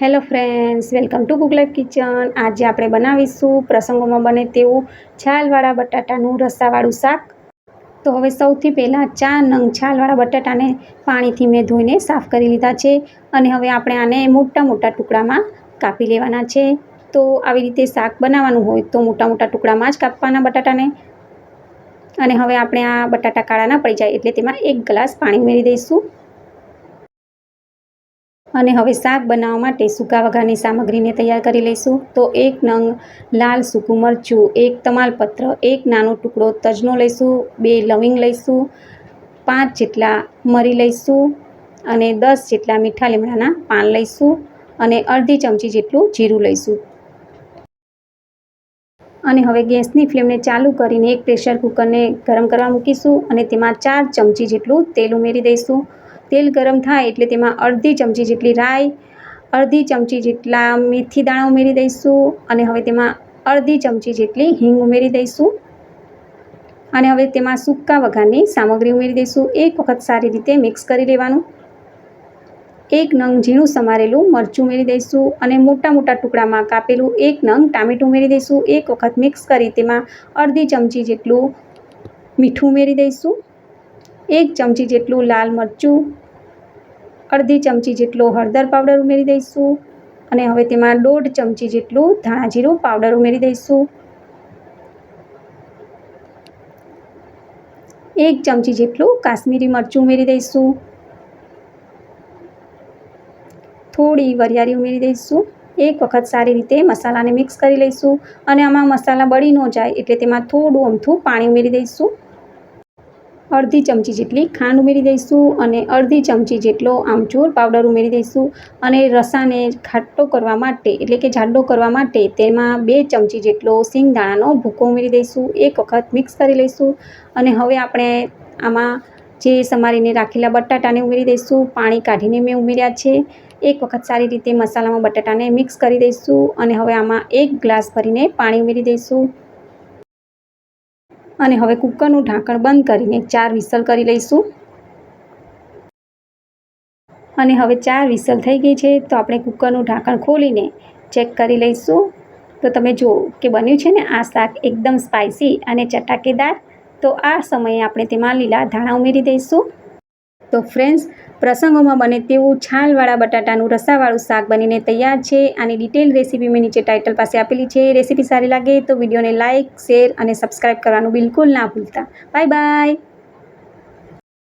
Hello friends welcome to cook life kitchen આજે આપણે બનાવીશું પ્રસંગોમાં બને તેવું છાલવાળા બટાટાનું રસાવાળું શાક. તો હવે સૌથી પહેલાં ચાર નંગ છાલવાળા બટાટાને પાણીથી મેં ધોઈને સાફ કરી લીધા છે અને હવે આપણે આને મોટા મોટા ટુકડામાં કાપી લેવાના છે. તો આવી રીતે શાક બનાવવાનું હોય તો મોટા મોટા ટુકડામાં જ કાપવાના બટાટાને. અને હવે આપણે આ બટાટા કાળા ના પડી જાય એટલે તેમાં એક ગ્લાસ પાણી ઉમેરી દઈશું. અને હવે શાક બનાવવા માટે સૂકા વઘારની સામગ્રીને તૈયાર કરી લઈશું. તો એક નંગ લાલ સૂકું મરચું, એક તમાલપત્ર, એક નાનો ટુકડો તજનો લઈશું, બે લવિંગ લઈશું, પાંચ જેટલા મરી લઈશું અને દસ જેટલા મીઠા લીમડાના પાન લઈશું અને અડધી ચમચી જેટલું જીરું લઈશું. અને હવે ગેસની ફ્લેમને ચાલુ કરીને એક પ્રેશર કુકરને ગરમ કરવા મૂકીશું અને તેમાં ચાર ચમચી જેટલું તેલ ઉમેરી દઈશું. તેલ ગરમ થાય એટલે તેમાં અડધી ચમચી જેટલી રાઈ, અડધી ચમચી જેટલા મેથી દાણા ઉમેરી દઈશું અને હવે તેમાં અડધી ચમચી જેટલી હિંગ ઉમેરી દઈશું. અને હવે તેમાં સૂકા વઘારની સામગ્રી ઉમેરી દઈશું. એક વખત સારી રીતે મિક્સ કરી લેવાનું. એક નંગ ઝીણું સમારેલું મરચું ઉમેરી દઈશું અને મોટા મોટા ટુકડામાં કાપેલું એક નંગ ટામેટું ઉમેરી દઈશું. એક વખત મિક્સ કરી તેમાં અડધી ચમચી જેટલું મીઠું ઉમેરી દઈશું. એક ચમચી જેટલું લાલ મરચું અડધી ચમચી જેટલો હળદર પાવડર ઉમેરી દઈશું અને હવે તેમાં દોઢ ચમચી જેટલું ધાણા જીરું પાવડર ઉમેરી દઈશું. એક ચમચી જેટલું કાશ્મીરી મરચું ઉમેરી દઈશું. થોડી વરિયાળી ઉમેરી દઈશું. એક વખત સારી રીતે મસાલાને મિક્સ કરી લઈશું અને આમાં મસાલા બળી ન જાય એટલે તેમાં થોડું અમથું પાણી ઉમેરી દઈશું. અડધી ચમચી જેટલી ખાંડ ઉમેરી દઈશું અને અડધી ચમચી જેટલો આમચૂર પાવડર ઉમેરી દઈશું અને રસાને ખાટો કરવા માટે, એટલે કે જાડો કરવા માટે તેમાં બે ચમચી જેટલો સિંગદાણાનો ભૂકો ઉમેરી દઈશું, એક વખત મિક્સ કરી લઈશું અને હવે આપણે આમાં જે સમારીને રાખેલા બટાટાને ઉમેરી દઈશું, પાણી કાઢીને મેં ઉમેર્યા છે. એક વખત સારી રીતે મસાલામાં બટાટાને મિક્સ કરી દઈશું અને હવે આમાં એક ગ્લાસ ભરીને પાણી ઉમેરી દઈશું. અને હવે કુકરનું ઢાંકણ બંધ કરીને ચાર વિસલ કરી લઈશું. અને હવે ચાર વિસલ થઈ ગઈ છે તો આપણે કુકરનું ઢાંકણ ખોલીને ચેક કરી લઈશું. તો તમે જુઓ કે બન્યું છે ને આ શાક એકદમ સ્પાઇસી અને ચટાકેદાર. તો આ સમયે આપણે તેમાં લીલા ધાણા ઉમેરી દઈશું. તો ફ્રેન્ડ્સ, પ્રસંગોમાં બને તેવું છાલવાળા બટાટાનું રસાવાળું શાક બનીને તૈયાર છે. આની ડિટેલ રેસીપી મેં નીચે ટાઇટલ પાસે આપેલી છે. રેસીપી સારી લાગે તો વિડીયોને લાઇક, શેર અને સબસ્ક્રાઈબ કરવાનું બિલકુલ ના ભૂલતા. Bye bye.